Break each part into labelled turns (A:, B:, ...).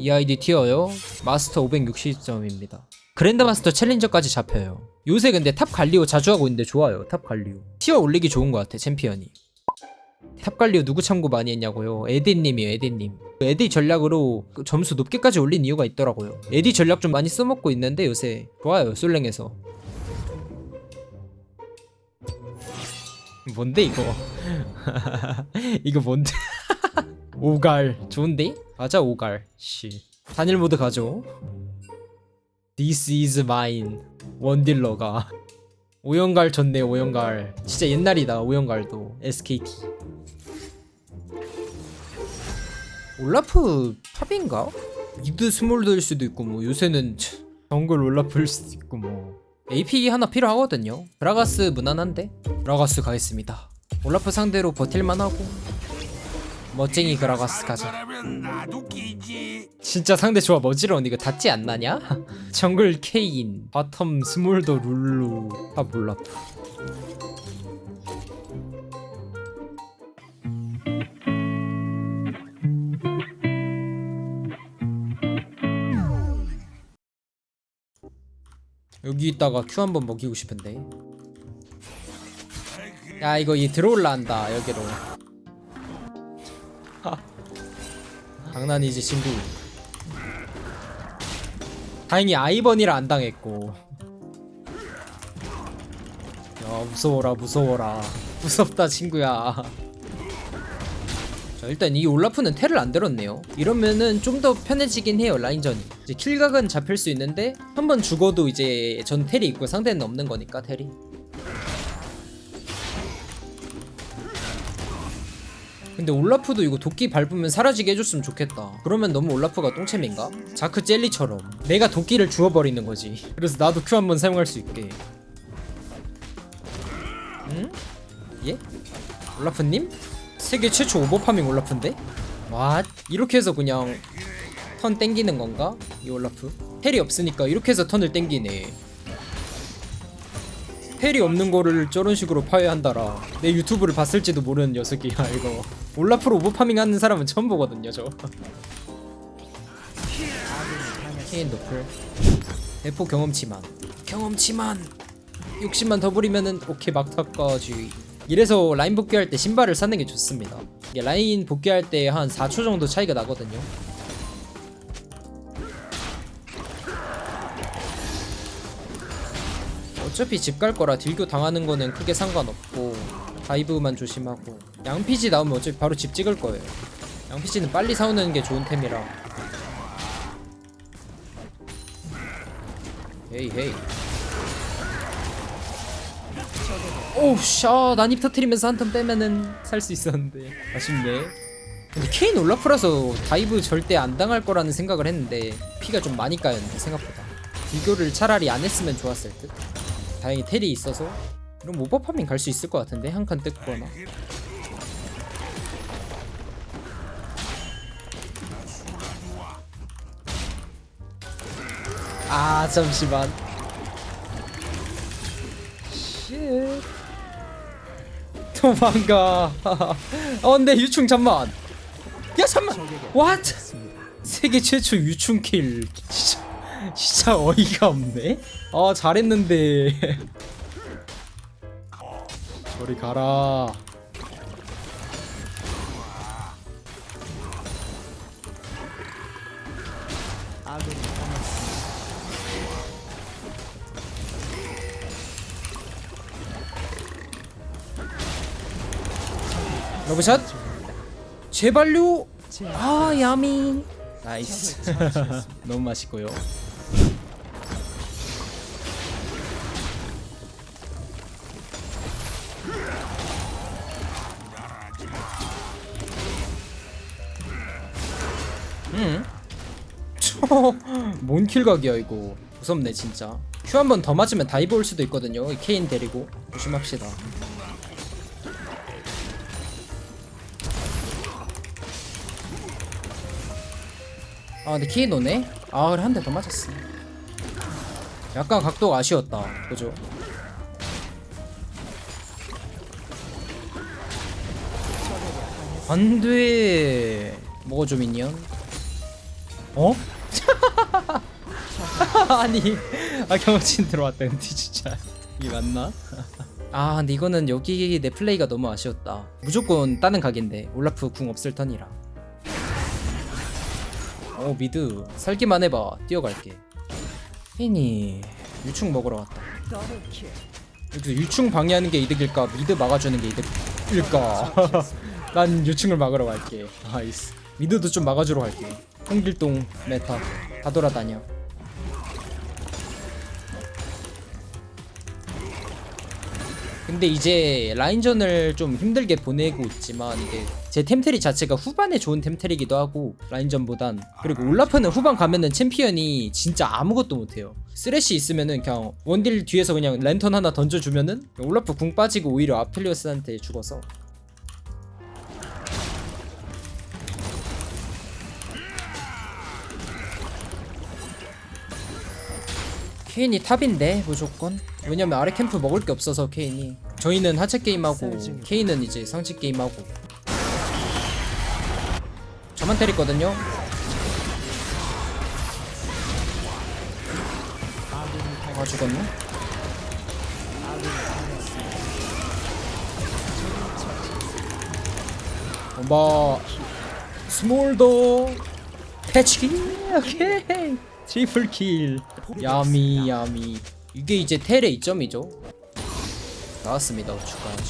A: 이 아이디 티어요. 마스터 560점입니다. 그랜드 마스터 챌린저까지 잡혀요. 요새 근데 탑 갈리오 자주 하고 있는데 좋아요 탑 갈리오. 티어 올리기 좋은 것 같아 챔피언이. 탑 갈리오 누구 참고 많이 했냐고요? 에디님이에요 에디님. 에디 전략으로 그 점수 높게까지 올린 이유가 있더라고요. 에디 전략 좀 많이 써먹고 있는데 요새 좋아요 솔랭에서. 뭔데 이거? 이거 뭔데? 오갈. 좋은데? 가자 오갈 씨. 단일 모드 가죠. This is mine. 원딜러가. 오연갈 좋네 오연갈. 진짜 옛날이다 오연갈도. SKT 올라프 팝인가? 미드 스몰드일 수도 있고 뭐 요새는 참, 정글 올라프일 수도 있고 뭐. AP 하나 필요하거든요. 브라가스 무난한데? 브라가스 가겠습니다. 올라프 상대로 버틸만하고 멋쟁이 그라가스 가자. 진짜 상대 조합 어지러운 이거 닿지 않나냐? 정글 케인 바텀 스몰더 룰루 탑 올라프 여기 있다가 큐 한번 먹이고 싶은데 야 이거 얘 들어올라 한다 여기로 장난이지 친구 다행히 아이번이라 안 당했고. 야 무서워라 무서워라. 무섭다 친구야. 자 일단 이 올라프는 텔을 안 들었네요. 이러면은 좀 더 편해지긴 해요 라인전이 이제 킬각은 잡힐 수 있는데 한 번 죽어도 이제 전 텔이 있고 상대는 없는 거니까 텔이 근데 올라프도 이거 도끼 밟으면 사라지게 해줬으면 좋겠다. 그러면 너무 올라프가 똥챔인가? 자크 젤리처럼 내가 도끼를 주워버리는 거지. 그래서 나도 큐 한번 사용할 수 있게. 응? 예? 올라프님? 세계 최초 오버파밍 올라프인데? 와 이렇게 해서 그냥 턴 땡기는 건가? 이 올라프? 텔이 없으니까 이렇게 해서 턴을 땡기네. 텔이 없는 거를 저런 식으로 파괴한다라. 내 유튜브를 봤을지도 모르는 녀석이야 이거. 올라프로 오버파밍 하는 사람은 처음 보거든요 저. 케인 노플. 대포 경험치만. 경험치만. 60만 더 부리면은 오케이 막타까지. 이래서 라인 복귀할 때 신발을 사는 게 좋습니다. 이게 라인 복귀할 때 한 4초 정도 차이가 나거든요 어차피 집 갈 거라 딜교 당하는 거는 크게 상관없고 다이브만 조심하고 양피지 나오면 어차피 바로 집 찍을 거예요. 양피지는 빨리 사오는 게 좋은 템이라. 헤이 헤이. 오우씨 아, 난입 터트리면서 한 턴 빼면은 살 수 있었는데. 아쉽네. 근데 케인 올라프라서 다이브 절대 안 당할 거라는 생각을 했는데 피가 좀 많이 까였네 생각보다. 비교를 차라리 안 했으면 좋았을 듯 다행히 텔이 있어서 이런 오버파밍 갈 수 있을 것 같은데 한 칸 뜯거나. 아 잠시만. 쉣 도망가. 어 근데 유충 잠만. 야 잠만. What? 세계 최초 유충 킬. 진짜 진짜 어이가 없네. 아 잘했는데. 저리 가라. 러브샷. 제발요 아 야미. 나이스. 너무 맛있고요 뭔 킬각이야 이거 무섭네 진짜 큐 한 번 더 맞으면 다이브 올 수도 있거든요 이 케인 데리고 조심합시다 아 근데 케인 오네? 아 그래 한 대 더 맞았어 약간 각도가 아쉬웠다 그죠? 안돼 뭐가 좀 있냐? 어? 아니 아 경험친 들어왔다 근데 진짜. 이게 맞나? 아 근데 이거는 여기 내 플레이가 너무 아쉬웠다. 무조건 따는 각인데 올라프 궁 없을 턴이라. 어 미드. 살기만 해봐. 뛰어갈게. 혜인이 유충 먹으러 왔다. 여기서 유충 방해하는 게 이득일까? 미드 막아주는 게 이득일까? 난 유충을 막으러 갈게. 나이스 미드도 좀 막아주러 갈게 홍길동 메타 다 돌아다녀. 근데 이제 라인전을 좀 힘들게 보내고 있지만 이게 제 템트리 자체가 후반에 좋은 템트리기도 하고 라인전보단 그리고 올라프는 후반 가면은 챔피언이 진짜 아무것도 못해요. 쓰레쉬 있으면은 그냥 원딜 뒤에서 그냥 랜턴 하나 던져주면은 올라프 궁 빠지고 오히려 아펠리오스한테 죽어서 케인이 탑인데 무조건. 왜냐면 아래 캠프 먹을 게 없어서 케인이 저희는 하체 게임하고 케인은 이제 상치 게임하고. 저만 때리거든요. 아 죽었네. 엄마 스몰더 패치기! 오케이 트리플 킬. 야미 야미. 이게 이제 텔의 이점이죠? 나왔습니다 우측까지.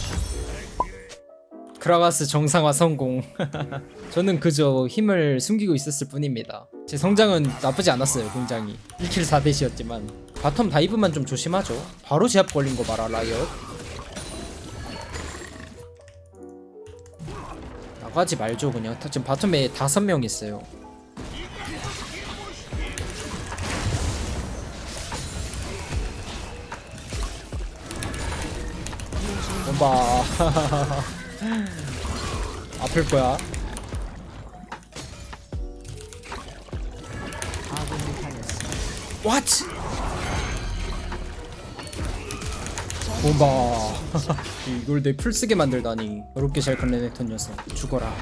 A: 크라가스 정상화 성공. 저는 그저 힘을 숨기고 있었을 뿐입니다. 제 성장은 나쁘지 않았어요 굉장히. 1킬 4대시였지만. 바텀 다이브만 좀 조심하죠. 바로 제압 걸린 거 봐라 라이엇. 나가지 말죠 그냥. 다- 지금 바텀에 다섯 명 있어요 엄마 아플 거야. What? bomba 이걸 내 풀 쓰게 만들다니. 어렵게 잘큰 레넥턴 녀석. 죽어라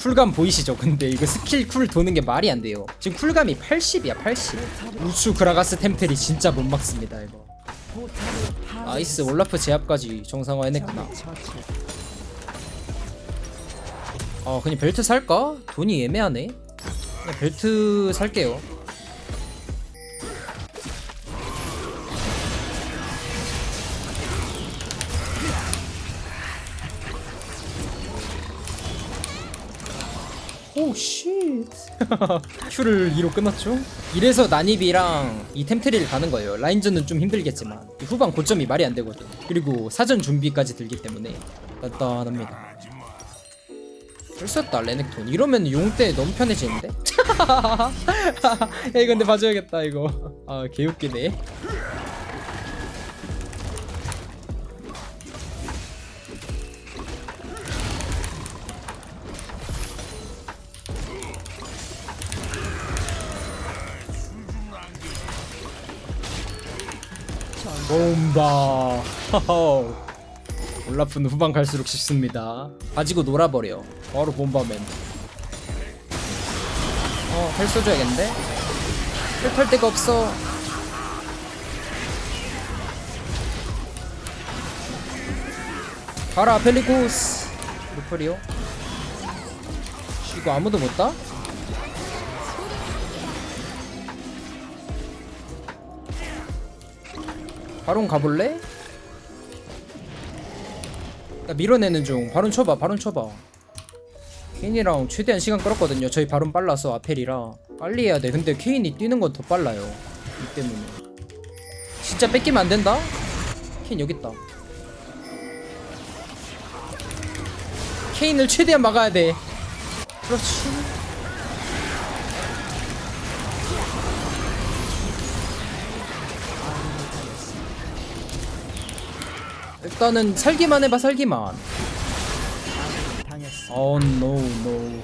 A: 쿨감 보이시죠? 근데 이거 스킬 쿨 도는 게 말이 안 돼요. 지금 쿨감이 80이야, 80. 우추 그라가스 템플이 진짜 못 막습니다, 이거. 나이스, 올라프 제압까지 정상화 해냈구나. 어, 그냥 벨트 살까? 돈이 애매하네. 그냥 벨트 살게요. 큐를 2로 끊었죠? 이래서 난입이랑 이 템트리를 가는 거예요. 라인전은 좀 힘들겠지만 이 후반 고점이 말이 안 되거든. 그리고 사전 준비까지 들기 때문에 단단합니다. 풀썼다 레넥톤 이러면 용때 너무 편해지는데? 야 이거 근데 봐줘야겠다 이거 아 개웃기네 bomba 올라프는 후반 갈수록 쉽습니다 가지고 놀아버려 바로 bomba맨 어, 헬 써줘야겠는데? 헬탈 데가 없어. 가라, 펠리코스. 루퍼리오. 이거 아무도 못 따? 바론 가볼래? 나 밀어내는 중. 바론 쳐봐, 바론 쳐봐. 케인이랑 최대한 시간 끌었거든요. 저희 바론 빨라서 아펠이라 빨리 해야 돼. 근데 케인이 뛰는 건 더 빨라요. 이 때문에. 진짜 뺏기면 안 된다. 케인 여기 있다. 케인을 최대한 막아야 돼. 그렇지. 일단은 살기만 해봐 살기만. 어 노, 노.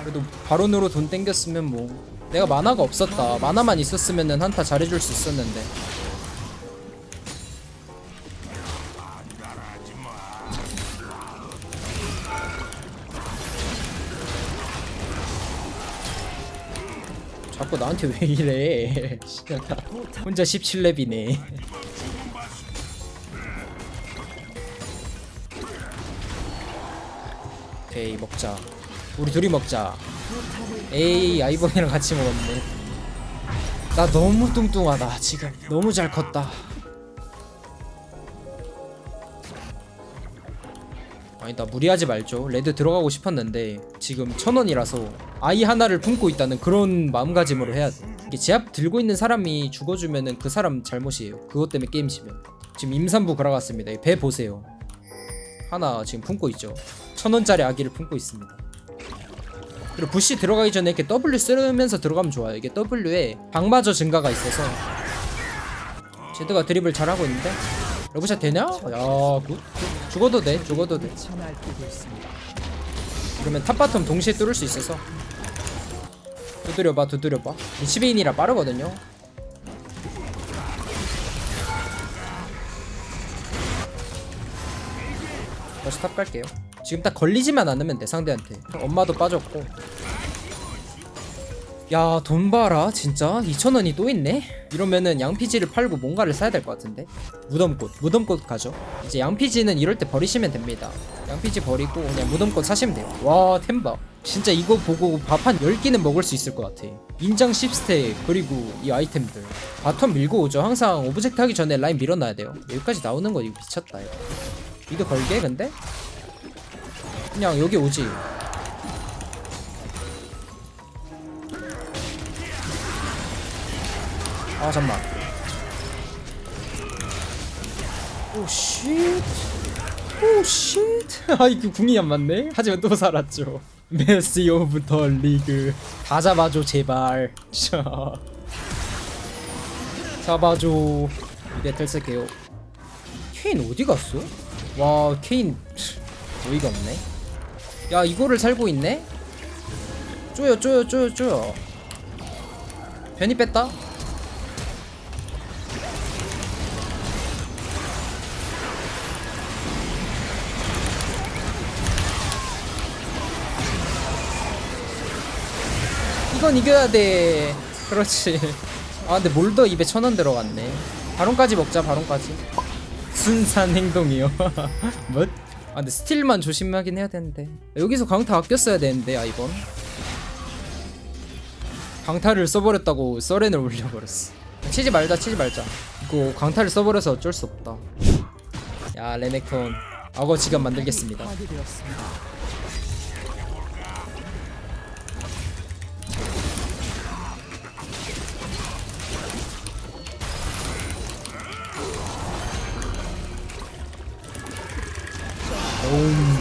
A: 그래도 바론으로 돈 땡겼으면 뭐. 내가 만화가 없었다. 만화만 있었으면 한타 잘해줄 수 있었는데. 자꾸 나한테 왜 이래. 혼자 17렙이네. 오케이 먹자. 우리 둘이 먹자. 에이 아이번이랑 같이 먹었네. 나 너무 뚱뚱하다 지금. 너무 잘 컸다. 아니 나 무리하지 말죠. 레드 들어가고 싶었는데 지금 천원이라서 아이 하나를 품고 있다는 그런 마음가짐으로 해야 돼. 제압 들고 있는 사람이 죽어주면은 그 사람 잘못이에요. 그것 때문에 게임 지면. 지금 임산부 걸어갔습니다. 이배 보세요. 하나 지금 품고 있죠 천원짜리 아기를 품고 있습니다. 그리고 부시 들어가기 전에 이렇게 W 쓰면서 들어가면 좋아요. 이게 W에 방마저 증가가 있어서 제드가 드립을 잘하고 있는데. 러브샷 되냐? 야 굿, 굿. 죽어도 돼 죽어도 돼. 그러면 탑바텀 동시에 뚫을 수 있어서. 두드려봐 두드려봐. 20인이라 빠르거든요. 다시 탑 갈게요 지금 딱 걸리지만 않으면 돼 상대한테. 엄마도 빠졌고. 야 돈 봐라 진짜. 2천원이 또 있네? 이러면은 양피지를 팔고 뭔가를 사야 될 것 같은데. 무덤꽃 무덤꽃 가죠. 이제 양피지는 이럴 때 버리시면 됩니다. 양피지 버리고 그냥 무덤꽃 사시면 돼요. 와 템바. 진짜 이거 보고 밥 한 10끼는 먹을 수 있을 것 같아. 인장 10스택 그리고 이 아이템들. 바텀 밀고 오죠. 항상 오브젝트 하기 전에 라인 밀어놔야 돼요. 여기까지 나오는 거 이거 미쳤다 이거. 이거 걸게 근데? 그냥 여기 오지. 아 잠만. 오쉣 오쉣 아 이거 궁이 안 맞네. 하지만 또 살았죠. 메시 오브 더 리그. 다 잡아줘 제발. 자. 잡아줘. 텔 쓸게요. 케인 어디 갔어? 와 케인. 어이가 없네 야 이거를 살고 있네? 쪼여 쪼여 쪼여 쪼여 괜히 뺐다? 이건 이겨야 돼 그렇지 아 근데 몰더 입에 천 원 들어갔네 바론까지 먹자 바론까지 순산 행동이요 뭐? 아 근데 스틸만 조심하긴 해야 되는데. 여기서 강타 아꼈어야 되는데 아 이번. 강타를 써버렸다고 서렌을 올려버렸어. 치지 말자 치지 말자. 이거 강타를 써버려서 어쩔 수 없다. 야 레넥톤. 악어 지갑 만들겠습니다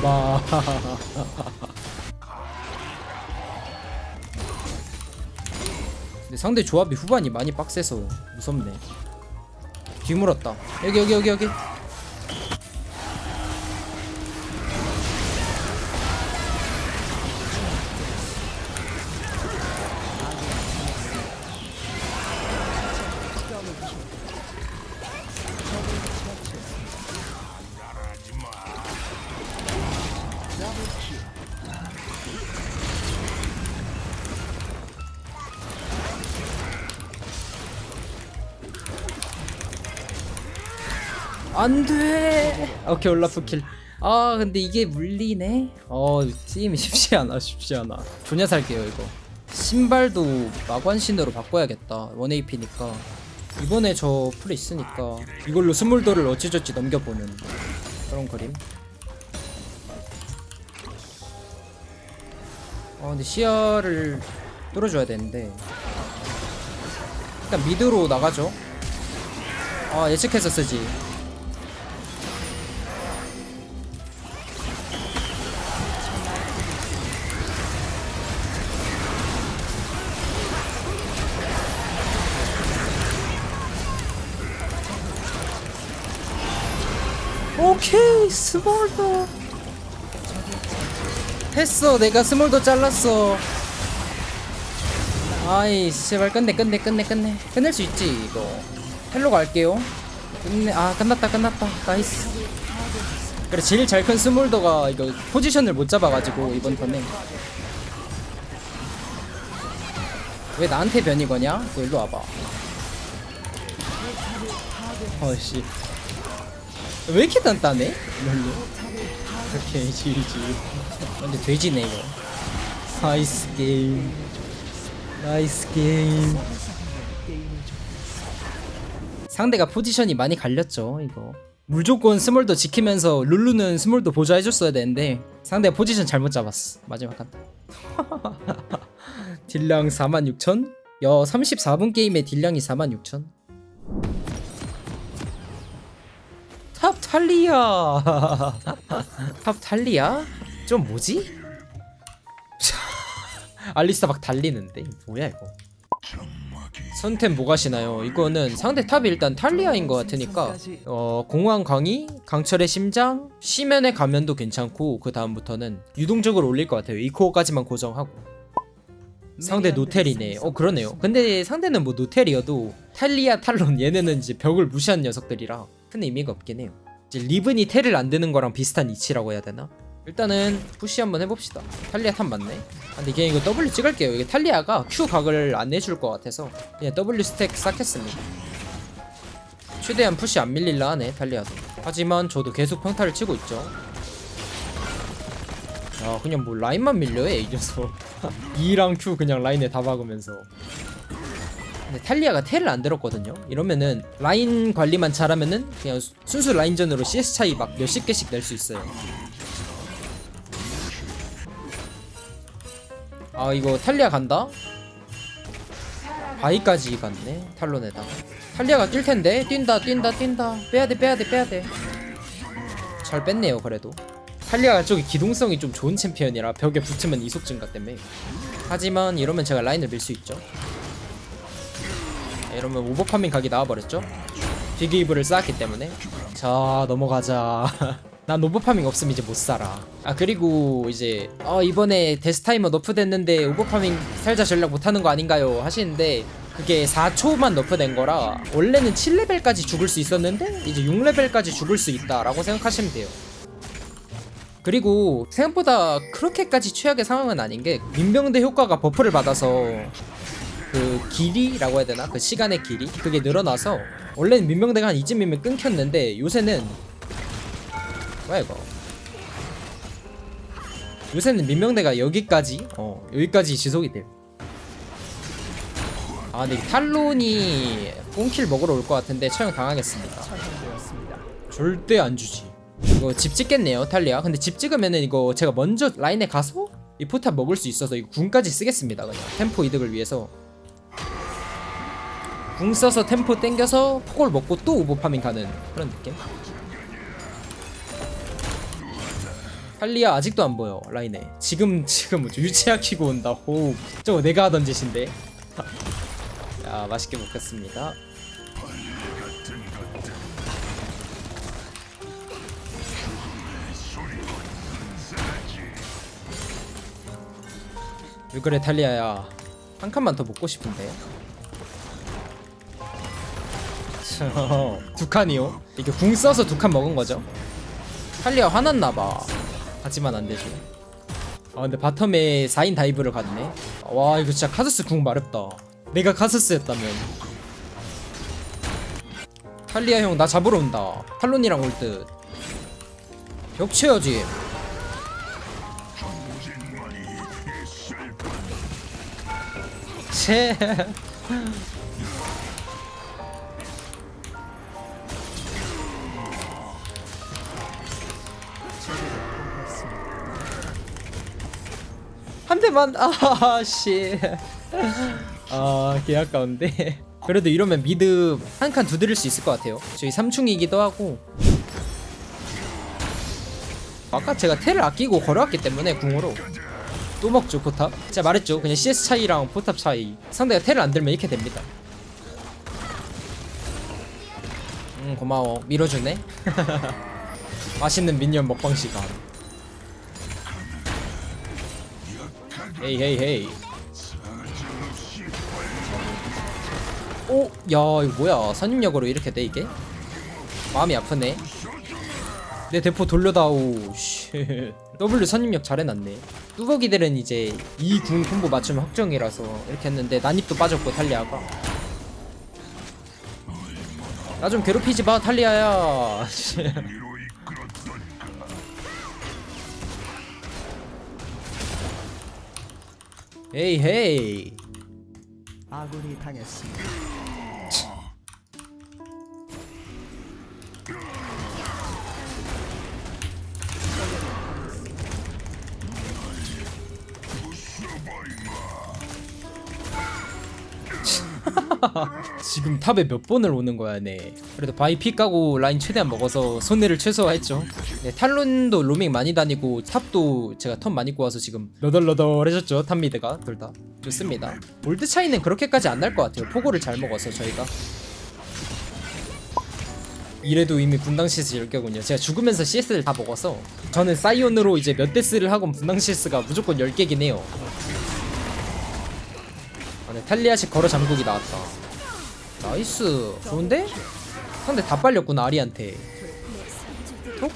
A: 마. 근데 상대 조합이 후반이 많이 빡세서 무섭네. 뒤물었다. 여기 여기 여기 여기 안돼. 오케이 올라프 킬아 근데 이게 물리네? 어 게임이 쉽지 않아 쉽지 않아 조냐 살게요 이거. 신발도 마관신으로 바꿔야겠다. 1AP니까. 이번에 저풀 있으니까. 이걸로 스물도를 어찌저찌 넘겨보는 그런 그림. 아 근데 시야를 뚫어줘야 되는데. 일단 미드로 나가죠. 아 예측해서 쓰지 오케이 스몰더. 했어 내가 스몰더 잘랐어. 아이 제발 끝내 끝내 끝내 끝내. 끝낼 수 있지 이거. 헬로 갈게요. 끝내 아 끝났다 끝났다. 나이스. 그래 제일 잘 큰 스몰더가 이거 포지션을 못 잡아가지고 이번 턴에. 왜 나한테 변이 거냐? 너 일로 와봐. 어씨. 왜 이렇게 단단해? 별로. 오케이, 지지. 근데 돼지네, 이거. 나이스 게임. 나이스 게임. 상대가 포지션이 많이 갈렸죠, 이거. 무조건 스몰도 지키면서 룰루는 스몰도 보좌해줬어야 되는데 상대가 포지션 잘못 잡았어. 마지막 한. 딜량 46,000? 야 34분 게임에 딜량이 46,000? 탑 탈리아 탑 탈리아? 좀 뭐지? 알리스타 막 달리는데 뭐야 이거 선템 뭐 가시나요? 이거는 상대 탑이 일단 탈리아인 것 같으니까 어 공황 강의, 강철의 심장, 시면의 가면도 괜찮고 그 다음부터는 유동적으로 올릴 것 같아요. 이 코어까지만 고정하고 상대 노텔이네. 어 그러네요. 근데 상대는 뭐 노텔이어도 탈리아, 탈론 얘네는 이제 벽을 무시한 녀석들이라 큰 의미가 없긴 해요. 이제 리븐이 텔을 안 드는 거랑 비슷한 이치라고 해야 되나? 일단은 푸시 한번 해봅시다. 탈리아 탑 맞네. 아, 근데 그냥 이거 W 찍을게요. 이게 탈리아가 Q 각을 안 내줄 것 같아서 그냥 W 스택 쌓겠습니다. 최대한 푸시 안 밀릴라 하네 탈리아도. 하지만 저도 계속 평타를 치고 있죠. 야 그냥 뭐 라인만 밀려해 이 녀석. E랑 Q 그냥 라인에 다 박으면서. 근데 탈리아가 텔을 안 들었거든요. 이러면은 라인 관리만 잘하면은 그냥 수- 순수 라인전으로 CS 차이 막 몇십 개씩 낼 수 있어요. 아 이거 탈리아 간다? 바위까지 갔네 탈론에다가 탈리아가 뛸 텐데? 뛴다 뛴다 뛴다. 빼야돼 빼야돼 빼야돼. 잘 뺐네요 그래도. 탈리아가 저기 기동성이 좀 좋은 챔피언이라 벽에 붙으면 이속 증가 때문에. 하지만 이러면 제가 라인을 밀 수 있죠 이러면 오버파밍 각이 나와버렸죠? 비기이브를 쌓았기 때문에. 자 넘어가자. 난 오버파밍 없으면 이제 못 살아. 아 그리고 이제 어 이번에 데스타이머 너프 됐는데 오버파밍 살자 전략 못하는 거 아닌가요? 하시는데 그게 4초만 너프된 거라 원래는 7레벨까지 죽을 수 있었는데 이제 6레벨까지 죽을 수 있다라고 생각하시면 돼요. 그리고 생각보다 그렇게까지 최악의 상황은 아닌 게 민병대 효과가 버프를 받아서 그 길이라고 해야 되나? 그 시간의 길이? 그게 늘어나서 원래는 민병대가 한 이쯤이면 끊겼는데 요새는 뭐야 이거? 요새는 민병대가 여기까지 어 여기까지 지속이 돼요. 아 근데 이 탈론이 뽕킬 먹으러 올 것 같은데 처형 당하겠습니다. 절대 안 주지. 이거 집 찍겠네요 탈리아. 근데 집 찍으면은 이거 제가 먼저 라인에 가서 이 포탑 먹을 수 있어서 이거 궁까지 쓰겠습니다 그냥. 템포 이득을 위해서 궁 써서 템포 땡겨서 폭을 먹고 또 오버파밍 가는 그런 느낌? 탈리아 아직도 안 보여 라인에. 지금 지금 뭐죠 유치아 키고 온다 호 저거 내가 하던 짓인데. 야 맛있게 먹겠습니다. 왜 그래 탈리아야? 한 칸만 더 먹고 싶은데 두 칸이요? 이게 궁 써서 두 칸 먹은 거죠? 탈리아 화났나봐. 하지만 안 되죠 아 근데 바텀에 4인 다이브를 갔네. 와 이거 진짜 카서스 궁 마렵다. 내가 카서스였다면. 탈리아 형 나 잡으러 온다. 탈론이랑 올듯. 벽쳐야지. 체 한 대만. 아씨. 아 개 아까운데. 그래도 이러면 미드 한 칸 두드릴 수 있을 것 같아요. 저희 3충이기도 하고. 아까 제가 텔을 아끼고 걸어왔기 때문에 궁으로. 또 먹죠 포탑. 제가 말했죠. 그냥 CS 차이랑 포탑 차이. 상대가 텔을 안 들면 이렇게 됩니다. 음 고마워. 밀어주네. 맛있는 미니언 먹방 시간 헤이 헤이 헤이 오, 야 이거 뭐야? 선임력으로 이렇게 돼 이게? 마음이 아프네. 내 대포 돌려다오. 쉣 W 선입력 잘해놨네. 뚜벅이들은 이제 이 궁 콤보 맞추면 확정이라서 이렇게 했는데 난입도 빠졌고 탈리아가. 나 좀 괴롭히지 마 탈리아야 씨. 에이 헤이
B: 아군이 당했습니다.
A: 지금 탑에 몇 번을 오는 거야, 네. 그래도 바이 피 까고 라인 최대한 먹어서 손해를 최소화했죠. 네, 탈론도 로밍 많이 다니고 탑도 제가 턴 많이 꼬아서 지금 너덜너덜해졌죠, 탑 미드가 둘 다. 좋습니다. 골드 차이는 그렇게까지 안 날 것 같아요. 포고를 잘 먹어서 저희가. 이래도 이미 분당 CS 10개군요. 제가 죽으면서 CS를 다 먹어서 저는 사이온으로 이제 몇 데스를 하고 분당 CS가 무조건 10개긴 해요. 아, 네, 탈리아식 걸어 잠국이 나왔다. 나이스. 좋은데? 상대 다 빨렸구나, 아리한테. 톡?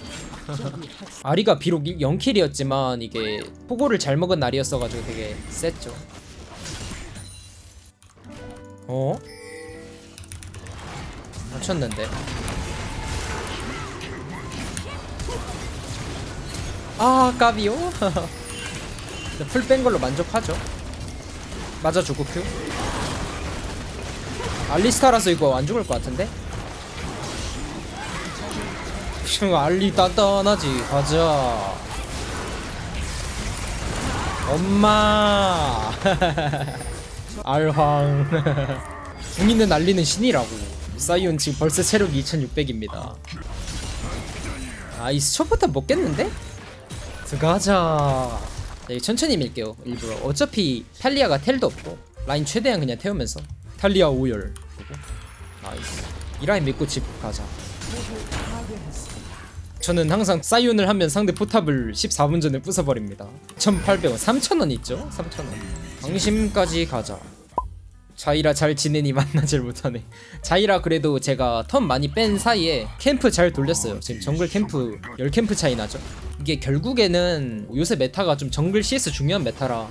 A: 아리가 비록 0킬이었지만 이게 포고를 잘 먹은 날이었어가지고 되게 셌죠. 어? 맞췄는데. 아, 까비요? 풀 뺀 걸로 만족하죠. 맞아주고 큐. 알리스타라서 이거 안 죽을 것 같은데? 지금 알리 단단하지. 가자. 엄마. 알황. 궁 있는 알리는 신이라고. 사이온 지금 벌써 체력이 2600입니다. 아이 스초부터 먹겠는데? 들어가자. 네, 천천히 밀게요 일부러. 어차피 탈리아가 텔도 없고 라인 최대한 그냥 태우면서 탈리아 5열. 보고 나이스. 이 라인 믿고 집 가자. 저는 항상 사이온을 하면 상대 포탑을 14분 전에 부숴버립니다. 1800원. 3000원 있죠? 3000원. 방심까지 가자. 자이라 잘 지내니 만나질 못하네. 자이라 그래도 제가 턴 많이 뺀 사이에 캠프 잘 돌렸어요. 지금 정글 캠프 10캠프 차이 나죠? 이게 결국에는 요새 메타가 좀 정글 CS 중요한 메타라.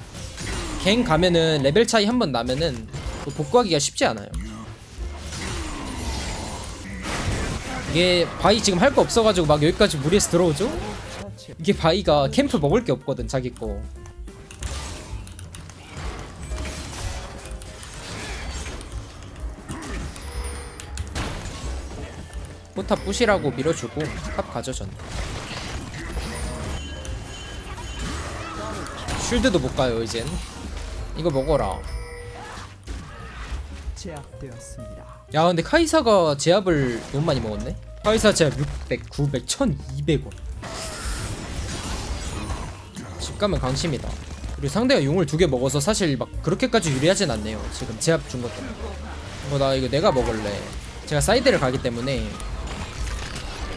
A: 갱 가면은 레벨 차이 한 번 나면은 또 복구하기가 쉽지 않아요. 이게 바이 지금 할 거 없어가지고 막 여기까지 무리해서 들어오죠? 이게 바이가 캠프 먹을 게 없거든 자기 거. 포탑 부시라고 밀어주고 탑 가져 전. 쉴드도 못 가요 이젠. 이거 먹어라
B: 제압되었습니다.
A: 야 근데 카이사가 제압을 너무 많이 먹었네? 카이사 제압 600, 900, 1200원. 집 가면 강심이다. 그리고 상대가 용을 두 개 먹어서 사실 막 그렇게까지 유리하진 않네요 지금 제압 준 것 때문에 어, 나 이거 내가 먹을래. 제가 사이드를 가기 때문에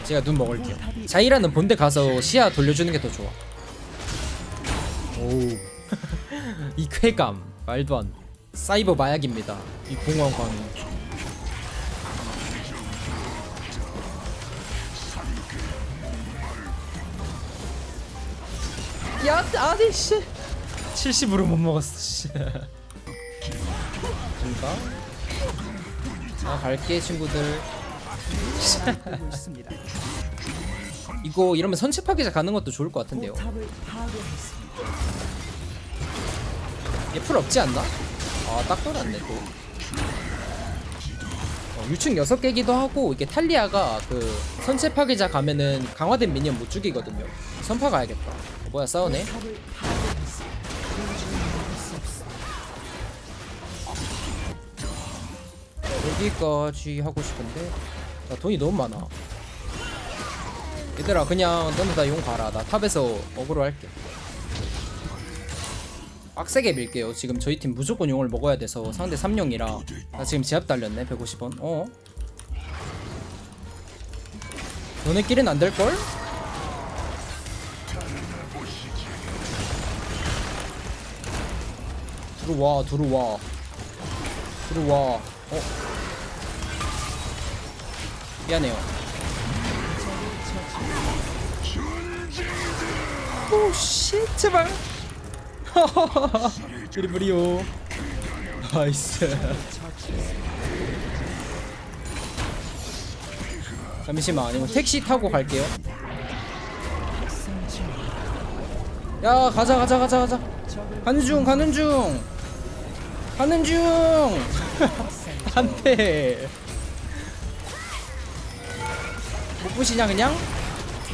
A: 제가 눈 먹을게요. 자이라는 본대 가서 시야 돌려주는 게 더 좋아. 오우. 이 쾌감. 말도 안 돼. 사이버 마약입니다 이 공원광이 야, 아니 씨. 70으로 못 먹었어. 씨. 뭔가? 아, 갈게 친구들. 이거 이러면 선체 파괴자 가는 것도 좋을 것 같은데요. 얘풀 없지 않나? 아, 딱 돌았네 또. 어, 유충 6개기도 하고 이게 탈리아가 그 선체 파괴자 가면은 강화된 미니언 못 죽이거든요. 선파 가야겠다. 어, 뭐야 싸우네? 여기까지 하고 싶은데 나 돈이 너무 많아 얘들아 그냥 너네 다용 가라 나 탑에서 어그로 할게 빡세게 밀게요 지금 저희 팀 무조건 용을 먹어야 돼서 상대 3용이라 나 지금 제압 달렸네 150원 어? 너네끼리는 안 될걸? 들어와 들어와 들어와 어? 미안해요 오씨 제발 무리요 나이스. 잠시만 이거 택시 타고 갈게요. 야 가자 가자 가자 가자. 가는 중 가는 중. 가는 중. 안돼. 못 부시냐 그냥?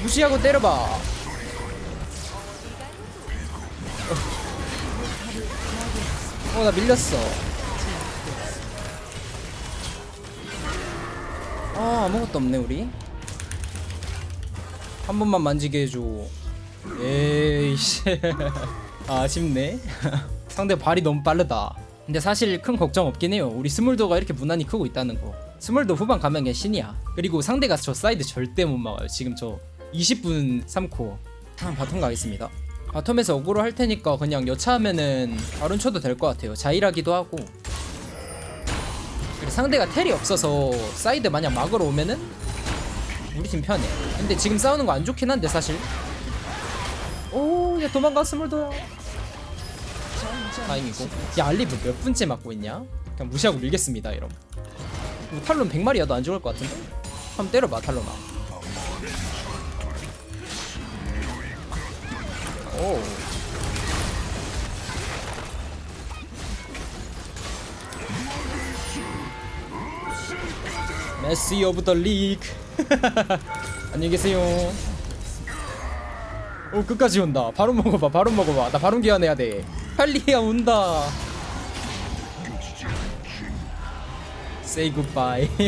A: 무시하고 때려봐 어 나 밀렸어. 아 아무것도 없네 우리. 한 번만 만지게 해줘. 에이씨. 아, 아쉽네. 상대 발이 너무 빠르다. 근데 사실 큰 걱정 없긴 해요. 우리 스몰도가 이렇게 무난히 크고 있다는 거. 스몰도 후반 가면 그냥 신이야. 그리고 상대가 저 사이드 절대 못 막아요. 지금 저 20분 3코. 다음 바텀 가겠습니다 바텀에서 어그로 할 테니까 그냥 여차하면은 바론 쳐도 될 것 같아요. 자일하기도 하고. 그리고 상대가 텔이 없어서 사이드 만약 막으러 오면은 우리 팀 편해. 근데 지금 싸우는 거 안 좋긴 한데 사실. 오야 도망가 스몰도야 다행이고. 야 알리브 몇 분째 맞고 있냐? 그냥 무시하고 밀겠습니다 이럼 뭐 탈론 100마리여도 안 죽을 것 같은데? 한번 때려봐 탈론아 오. 메시 오브 더 리그. 안녕히 계세요. 오 끝까지 온다. 바로 먹어봐 바로 먹어봐. 나 바로 기한해야 돼. 할리야 온다. Say goodbye.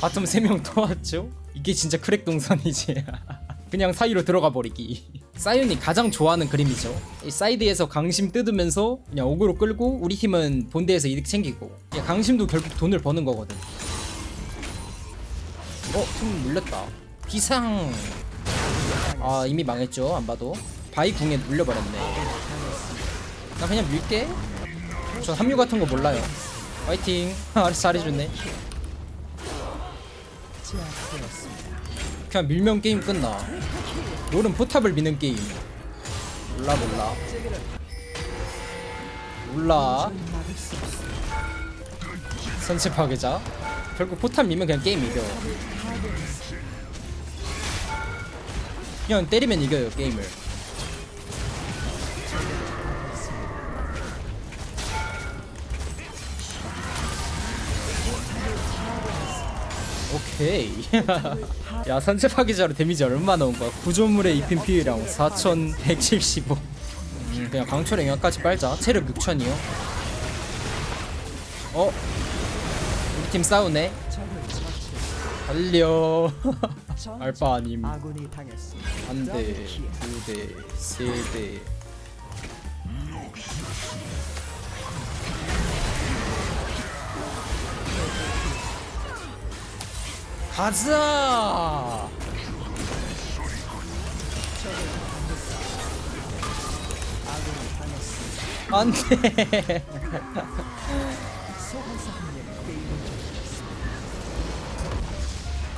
A: 바텀 3명 또 왔죠? 이게 진짜 크랙 동선이지. 그냥 사이로 들어가 버리기 사이온이 가장 좋아하는 그림이죠. 이 사이드에서 강심 뜯으면서 그냥 어그로 끌고 우리 팀은 본대에서 이득 챙기고 강심도 결국 돈을 버는 거거든. 어? 팀 물렸다. 비상. 아 이미 망했죠. 안 봐도. 바이 궁에 물려버렸네. 나 그냥 밀게. 전 합류 같은 거 몰라요. 화이팅. 알았어 잘해줬네. 그냥 밀면 게임 끝나 롤은 포탑을 미는 게임. 몰라 몰라. 몰라. 선체 파괴자. 결국 포탑 밀면 그냥 게임 이겨 그냥 때리면 이겨요 게임을 오케이. 야 선체 파괴 자로 데미지 얼마 나 온 거야? 구조물의 입힌 피해량 4175 음, 그냥 강철 영역까지 빨자. 체력 6000이요. 어? 우리 팀 싸우네. 달려.
B: 전
A: 알바 아님. 한대 두대 세대 가자!
B: 종료했습니다.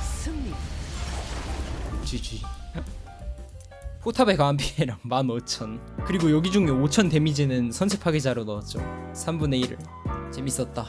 B: 승리.
A: GG 가한 피해량 15,000 그리고 여기 중에 5,000 데미지는 선체 파괴자로 넣었죠. 3분의 1을. 재밌었다